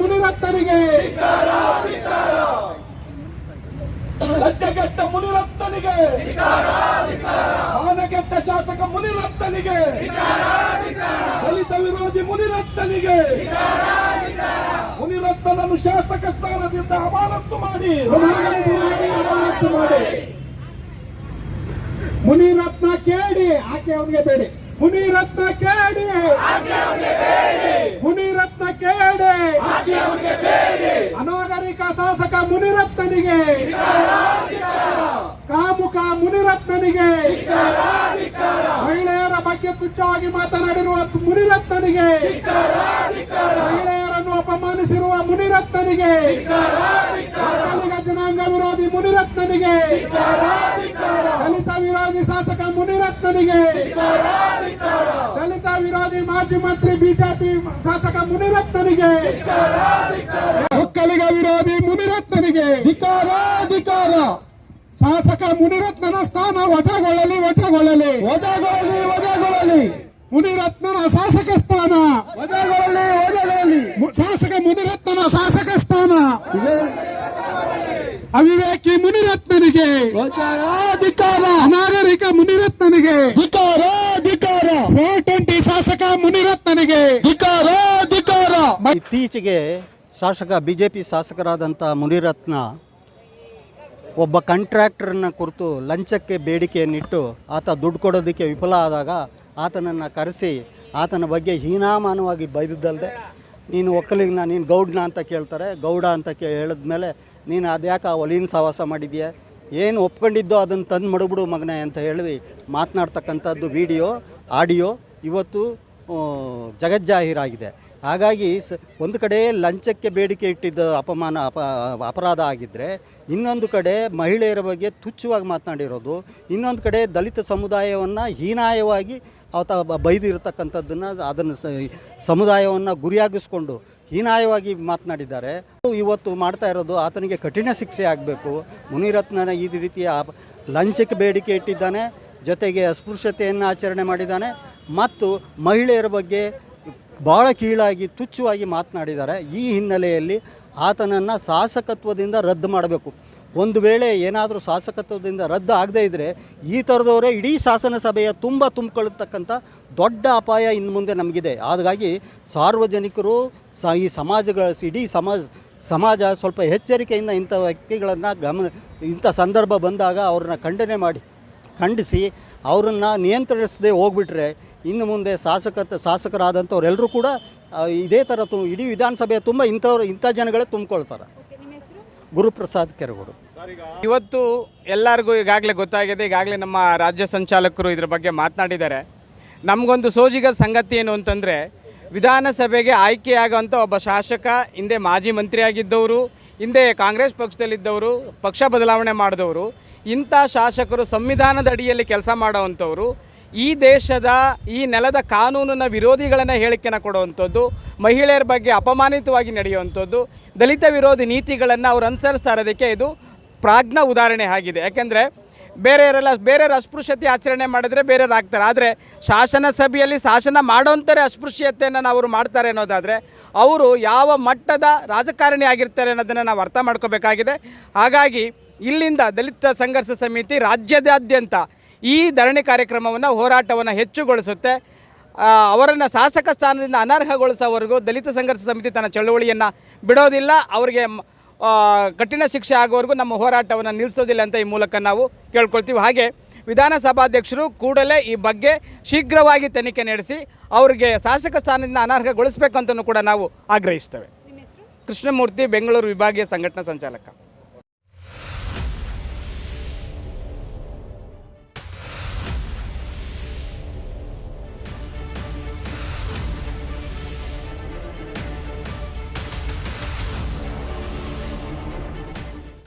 ಮುನಿರತ್ನನಿಗೆ. ಲಜ್ಜೆಗೆಟ್ಟ ಮುನಿರತ್ನನಿಗೆ. ಮಾನಗೆಟ್ಟ ಶಾಸಕ ಮುನಿರತ್ನನಿಗೆ. ದಲಿತ ವಿರೋಧಿ ಮುನಿರತ್ನನಿಗೆ. ಮುನಿರತ್ನನನ್ನು ಶಾಸಕ ಸ್ಥಾನದಿಂದ ಅಮಾನತ್ತು ಮಾಡಿ. ಅಮಾನತ್ತು ಮಾಡಿ. ಮುನಿರತ್ನ ಕೇಳಿ ಆಕೆ ಅವನಿಗೆ ಬೇಡಿ. ಮುನಿರತ್ನ ಕೇಳಿ. ಮುನಿರತ್ನ ಕೇಳಿ. ಅನಾಗರಿಕ ಶಾಸಕ ಮುನಿರತ್ನನಿಗೆ. ಕಾಮುಕ ಮುನಿರತ್ನನಿಗೆ. ಮಹಿಳೆಯರ ಬಗ್ಗೆ ತುಚ್ಛವಾಗಿ ಮಾತನಾಡಿರುವ ಮುನಿರತ್ನನಿಗೆ. ಮಹಿಳೆಯರನ್ನು ಅಪಮಾನಿಸಿರುವ ಮುನಿರತ್ನನಿಗೆ. ಜನಾಂಗ ವಿರೋಧಿ ಮುನಿರತ್ನನಿಗೆ. ದಲಿತ ವಿರೋಧಿ ಶಾಸಕ ಮುನಿರತ್ನನಿಗೆ. ಮಾಜಿ ಮಂತ್ರಿ ಬಿಜೆಪಿ ಶಾಸಕ ಮುನಿರತ್ನನಿಗೆ. ಒಕ್ಕಲಿಗ ವಿರೋಧಿ ಮುನಿರತ್ನನಿಗೆ. ಧಿಕಾರ ಧಿಕಾರ. ಶಾಸಕ ಮುನಿರತ್ನನ ಸ್ಥಾನ ವಜಾಗೊಳ್ಳಲಿ ವಜಾಗೊಳ್ಳಲಿ. ವಜಾಗೊಳ್ಳಲಿ ವಜಾಗೊಳ್ಳಲಿ. ಮುನಿರತ್ನನ ಶಾಸಕ ಸ್ಥಾನ. ವಜಾಗೊಳ್ಳಲಿ ವಜಾಗೊಳ್ಳಲಿ. ಶಾಸಕ ಮುನಿರತ್ನನ ಶಾಸಕ ಸ್ಥಾನ. ಅವಿವೇಕಿ ಮುನಿರತ್ನನಿಗೆ. ನಾಗರಿಕ ಅನಾಗರಿಕ ಮುನಿರತ್ನನಿಗೆ ಧಿಕಾರ ಧಿಕಾರ ಫೋರ್ ಟ್ವೆಂಟಿ ಶಾಸಕ ಮುನಿರತ್ನನಿಗೆ. ಧಿಕಾರ ಧಿಕಾರ. ಇತ್ತೀಚೆಗೆ ಶಾಸಕ ಬಿಜೆಪಿ ಜೆ ಪಿ ಶಾಸಕರಾದಂಥ ಮುನಿರತ್ನ ಒಬ್ಬ ಕಾಂಟ್ರಾಕ್ಟರ್ನ ಕುರಿತು ಲಂಚಕ್ಕೆ ಬೇಡಿಕೆಯನ್ನಿಟ್ಟು ಆತ ದುಡ್ಡು ಕೊಡೋದಕ್ಕೆ ವಿಫಲ ಆದಾಗ ಆತನನ್ನು ಕರೆಸಿ ಆತನ ಬಗ್ಗೆ ಹೀನಾಮಾನವಾಗಿ ಬೈದಿದ್ದಲ್ಲದೆ ನೀನು ಒಕ್ಕಲಿಗನ ನೀನು ಗೌಡ್ನ ಅಂತ ಕೇಳ್ತಾರೆ ಗೌಡ ಅಂತ ಕೇ ಹೇಳಿದ್ಮೇಲೆ ನೀನು ಅದ್ಯಾಕೆ ಆ ಒಲಿನ ಸಹವಾಸ ಮಾಡಿದ್ಯಾ ಏನು ಒಪ್ಕೊಂಡಿದ್ದೋ ಅದನ್ನು ತಂದು ಮಡಗ್ಬಿಡು ಮಗನೇ ಅಂತ ಹೇಳಿ ಮಾತನಾಡ್ತಕ್ಕಂಥದ್ದು ವಿಡಿಯೋ ಆಡಿಯೋ. ಇವತ್ತು ಜಗಜ್ಜಾಹೀರಾಗಿದೆ ಹಾಗಾಗಿ ಸ, ಒಂದು ಕಡೆ ಲಂಚಕ್ಕೆ ಬೇಡಿಕೆ ಇಟ್ಟಿದ್ದ ಅಪಮಾನ, ಅಪ, ಅಪರಾಧ ಆಗಿದ್ದರೆ ಇನ್ನೊಂದು ಕಡೆ ಮಹಿಳೆಯರ ಬಗ್ಗೆ ತುಚ್ಛವಾಗಿ ಮಾತನಾಡಿರೋದು, ಇನ್ನೊಂದು ಕಡೆ ದಲಿತ ಸಮುದಾಯವನ್ನು ಹೀನಾಯವಾಗಿ ಅವತ ಬೈದಿರತಕ್ಕಂಥದ್ದನ್ನು ಅದನ್ನು ಸಮುದಾಯವನ್ನು ಗುರಿಯಾಗಿಸ್ಕೊಂಡು ಹೀನಾಯವಾಗಿ ಮಾತನಾಡಿದ್ದಾರೆ. ಇವತ್ತು ಮಾಡ್ತಾ ಇರೋದು ಆತನಿಗೆ ಕಠಿಣ ಶಿಕ್ಷೆ ಆಗಬೇಕು. ಮುನಿರತ್ನನ ಈ ರೀತಿಯ ಲಂಚಕ್ಕೆ ಬೇಡಿಕೆ ಇಟ್ಟಿದ್ದಾನೆ, ಜೊತೆಗೆ ಅಸ್ಪೃಶ್ಯತೆಯನ್ನು ಆಚರಣೆ ಮಾಡಿದ್ದಾನೆ. ಮತ್ತು ಮಹಿಳೆಯರ ಬಗ್ಗೆ ಭಾಳ ಕೀಳಾಗಿ, ತುಚ್ಛವಾಗಿ ಮಾತನಾಡಿದ್ದಾರೆ. ಈ ಹಿನ್ನೆಲೆಯಲ್ಲಿ ಆತನನ್ನು ಶಾಸಕತ್ವದಿಂದ ರದ್ದು ಮಾಡಬೇಕು. ಒಂದು ವೇಳೆ ಏನಾದರೂ ಶಾಸಕತ್ವದಿಂದ ರದ್ದು ಆಗದೇ ಇದ್ದರೆ ಈ ಥರದವರೇ ಇಡೀ ಶಾಸನ ಸಭೆಯ ತುಂಬ ತುಂಬಿಕೊಳ್ಳತಕ್ಕಂಥ ದೊಡ್ಡ ಅಪಾಯ ಇನ್ನು ಮುಂದೆ ನಮಗಿದೆ. ಹಾಗಾಗಿ ಸಾರ್ವಜನಿಕರು ಸ, ಈ ಸಮಾಜಗಳ, ಇಡೀ ಸಮಾಜ ಸಮಾಜ ಸ್ವಲ್ಪ ಎಚ್ಚರಿಕೆಯಿಂದ ಇಂಥ ವ್ಯಕ್ತಿಗಳನ್ನು ಗಮನ ಇಂಥ ಸಂದರ್ಭ ಬಂದಾಗ ಅವ್ರನ್ನ ಖಂಡನೆ ಮಾಡಿ, ಖಂಡಿಸಿ ಅವರನ್ನು ನಿಯಂತ್ರಿಸದೆ ಹೋಗ್ಬಿಟ್ರೆ ಇನ್ನು ಮುಂದೆ ಶಾಸಕ ಶಾಸಕರಾದಂಥವ್ರೆಲ್ಲರೂ ಕೂಡ ಇದೇ ಥರ ತು ಇಡೀ ವಿಧಾನಸಭೆಯ ತುಂಬ ಇಂಥವ್ರು ಇಂಥ ಜನಗಳೇ ತುಂಬಿಕೊಳ್ತಾರೆ. ಗುರುಪ್ರಸಾದ್ ಕೆರಗೋಡು. ಇವತ್ತು ಎಲ್ಲರಿಗೂ ಈಗಾಗಲೇ ಗೊತ್ತಾಗಿದೆ ಈಗಾಗಲೇ ನಮ್ಮ ರಾಜ್ಯ ಸಂಚಾಲಕರು ಇದ್ರ ಬಗ್ಗೆ ಮಾತನಾಡಿದ್ದಾರೆ. ನಮಗೊಂದು ಸೋಜಿಗ ಸಂಗತಿ ಏನು ಅಂತಂದರೆ ವಿಧಾನಸಭೆಗೆ ಆಯ್ಕೆಯಾಗುವಂಥ ಒಬ್ಬ ಶಾಸಕ ಹಿಂದೆ ಮಾಜಿ ಮಂತ್ರಿಯಾಗಿದ್ದವರು ಹಿಂದೆ ಕಾಂಗ್ರೆಸ್ ಪಕ್ಷದಲ್ಲಿದ್ದವರು ಪಕ್ಷ ಬದಲಾವಣೆ ಮಾಡಿದವರು ಇಂಥ ಶಾಸಕರು ಸಂವಿಧಾನದ ಅಡಿಯಲ್ಲಿ ಕೆಲಸ ಮಾಡೋವಂಥವ್ರು ಈ ದೇಶದ, ಈ ನೆಲದ ಕಾನೂನಿನ ವಿರೋಧಿಗಳನ್ನು ಹೇಳಿಕೆನ ಕೊಡುವಂಥದ್ದು, ಮಹಿಳೆಯರ ಬಗ್ಗೆ ಅಪಮಾನಿತವಾಗಿ ನಡೆಯುವಂಥದ್ದು, ದಲಿತ ವಿರೋಧಿ ನೀತಿಗಳನ್ನು ಅವ್ರು ಅನುಸರಿಸ್ತಾ ಇರೋದಕ್ಕೆ ಇದು ಪ್ರಾಜ್ಞ ಉದಾಹರಣೆ ಆಗಿದೆ. ಯಾಕೆಂದರೆ ಬೇರೆಯವರೆಲ್ಲ, ಬೇರೆಯವ್ರ ಅಸ್ಪೃಶ್ಯತೆ ಆಚರಣೆ ಮಾಡಿದ್ರೆ ಬೇರೆಯವ್ರು ಆಗ್ತಾರೆ. ಆದರೆ ಶಾಸನ ಸಭೆಯಲ್ಲಿ ಶಾಸನ ಮಾಡೋಂಥರೇ ಅಸ್ಪೃಶ್ಯತೆಯನ್ನು ಅವರು ಮಾಡ್ತಾರೆ ಅನ್ನೋದಾದರೆ ಅವರು ಯಾವ ಮಟ್ಟದ ರಾಜಕಾರಣಿ ಆಗಿರ್ತಾರೆ ಅನ್ನೋದನ್ನು ನಾವು ಅರ್ಥ ಮಾಡ್ಕೋಬೇಕಾಗಿದೆ. ಹಾಗಾಗಿ ಇಲ್ಲಿಂದ ದಲಿತ ಸಂಘರ್ಷ ಸಮಿತಿ ರಾಜ್ಯದಾದ್ಯಂತ ಈ ಧರಣಿ ಕಾರ್ಯಕ್ರಮವನ್ನು ಹೋರಾಟವನ್ನು ಹೆಚ್ಚುಗೊಳಿಸುತ್ತೆ. ಅವರನ್ನು ಶಾಸಕ ಸ್ಥಾನದಿಂದ ಅನರ್ಹಗೊಳಿಸೋವರೆಗೂ ದಲಿತ ಸಂಘರ್ಷ ಸಮಿತಿ ತನ್ನ ಚಳುವಳಿಯನ್ನು ಬಿಡೋದಿಲ್ಲ. ಅವರಿಗೆ ಕಠಿಣ ಶಿಕ್ಷೆ ಆಗೋವರೆಗೂ ನಮ್ಮ ಹೋರಾಟವನ್ನು ನಿಲ್ಲಿಸೋದಿಲ್ಲ ಅಂತ ಈ ಮೂಲಕ ನಾವು ಕೇಳ್ಕೊಳ್ತೀವಿ. ಹಾಗೆ ವಿಧಾನಸಭಾಧ್ಯಕ್ಷರು ಕೂಡಲೇ ಈ ಬಗ್ಗೆ ಶೀಘ್ರವಾಗಿ ತನಿಖೆ ನಡೆಸಿ ಅವರಿಗೆ ಶಾಸಕ ಸ್ಥಾನದಿಂದ ಅನರ್ಹಗೊಳಿಸಬೇಕಂತಲೂ ಕೂಡ ನಾವು ಆಗ್ರಹಿಸ್ತೇವೆ. ಕೃಷ್ಣಮೂರ್ತಿ ಬೆಂಗಳೂರು ವಿಭಾಗೀಯ ಸಂಘಟನಾ ಸಂಚಾಲಕ.